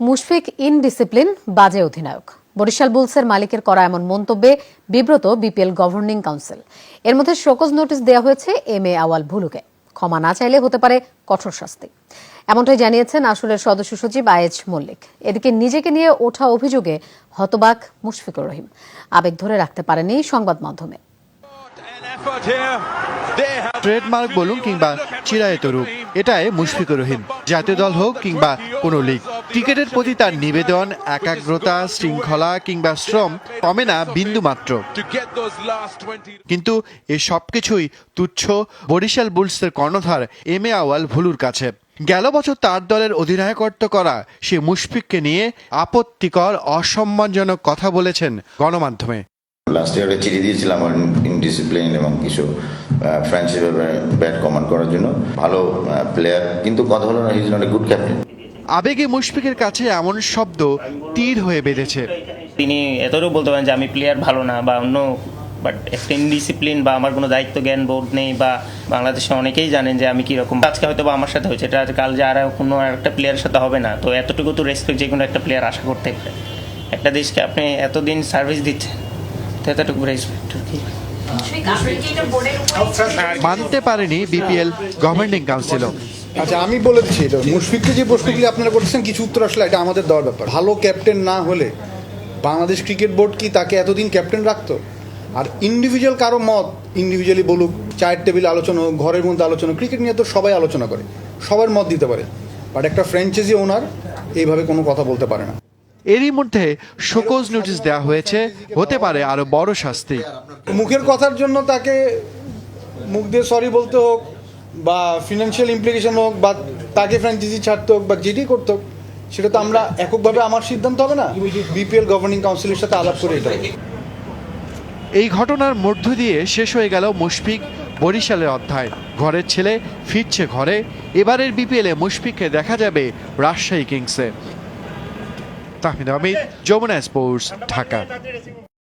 Mushfiq indiscipline, বাজে অধিনায়ক। বরিশাল বুলসের মালিকের করা এমন মন্তব্যে বিব্রত বিপিএল গভর্নিং কাউন্সিল। এর মধ্যে শোকজ নোটিশ দেওয়া হয়েছে এম এ আওয়াল ভুলুকে। ক্ষমা না চাইলে হতে পারে কঠোর শাস্তি। এমনটাই জানিয়েছেন আসলের সদস্য সচিব আয়েজ মল্লিক। এদিকে নিজেকে নিয়ে ওঠা অভিযোগে হতবাক মুশফিকুর রহিম। আবেগ ধরে রাখতে পারেনি সংবাদ মাধ্যমে। ট্রেডমার্ক বলুন কিংবা চিরায়ত রূপ এটাই মুশফিকুর রহিম। জাতীয় দল হোক কিংবা কোনো লিগ ক্রিকেটের প্রতি তার নিবেদন একাগ্রতা শৃঙ্খলা কিংবা শ্রম কমে না বিন্দু মাত্র। কিন্তু এ সবকিছুই তুচ্ছ বরিশাল বুলসের কর্ণধার এম এ আওয়াল ভুলুর কাছে। গেল বছর তার দলের অধিনায়কত্ব করা সে মুশফিককে নিয়ে আপত্তিকর অসম্মানজনক কথা বলেছেন গণমাধ্যমে। লাস্ট ইয়ারে চিঠি দিয়েছিলাম ইনডিসিপ্লিন এবং কিছু ফ্রেন্ডশিপে ব্যাট কমান্ড করার জন্য। ভালো প্লেয়ার কিন্তু কথা হলো না is not a good captain আবেগে মুশফিকের কাছে এমন শব্দ তীর হয়ে বেঁধেছে। তিনি এতটুকু বলতে পারেন যে আমি প্লেয়ার ভালো না বা অন্য বাট একটা ইনডিসিপ্লিন বা আমার কোনো দায়িত্ব জ্ঞান বোর্ড নেই বা বাংলাদেশে অনেকেই জানেন যে আমি কীরকম আজকে হয়তো বা আমার সাথে হয়েছে এটা কাল যে আর কোনো একটা প্লেয়ারের সাথে হবে না। তো এতটুকু তো রেসপেক্ট যে কোনো একটা প্লেয়ার আশা করতে পারে। একটা দেশকে আপনি এতদিন সার্ভিস দিচ্ছেন কি। মানতে পারেনি বিপিএল গভর্নিং কাউন্সিলও আচ্ছা আমি বলে দিচ্ছি এটা। মুশফিককে যে প্রশ্নগুলি আপনারা করতেছেন কিছু উত্তর আসলে এটা আমাদের দেওয়ার ব্যাপার। ভালো ক্যাপ্টেন না হলে বাংলাদেশ ক্রিকেট বোর্ড কি তাকে এতদিন ক্যাপ্টেন রাখতো? আর ইন্ডিভিজুয়াল কারও মত ইন্ডিভিজুয়ালি বলুক চায়ের টেবিল আলোচনা হোক, ঘরের মধ্যে আলোচনা ক্রিকেট নিয়ে তো সবাই আলোচনা করে। সবার মত দিতে পারে। বাট একটা ফ্র্যাঞ্চাইজি ওনার এইভাবে কোনো কথা বলতে পারে না। এরই মধ্যে শোকজ নোটিশ দেওয়া হয়েছে হতে পারে আরও বড় শাস্তি। মুখের কথার জন্য তাকে মুখ দিয়ে সরি বলতে হোক বা ফিনান্সিয়াল ইমপ্লিকেশন হোক বা তাকে ফ্র্যাঞ্চাইজি ছাড়তে হোক বা যেটি করতে হোক সেটা তো আমরা এককভাবে আমার সিদ্ধান্ত হবে না। বিপিএল গভর্নিং কাউন্সিলের সাথে আলাপ করে এটা এই ঘটনার মধ্য দিয়ে শেষ হয়ে গেল মুশফিক বরিশালের অধ্যায়। ঘরের ছেলে ফিরছে ঘরে এবারের বিপিএলে মুশফিককে দেখা যাবে রাজশাহী কিংসে। তাহমিদ আহমেদ যমুনা স্পোর্টস ঢাকা।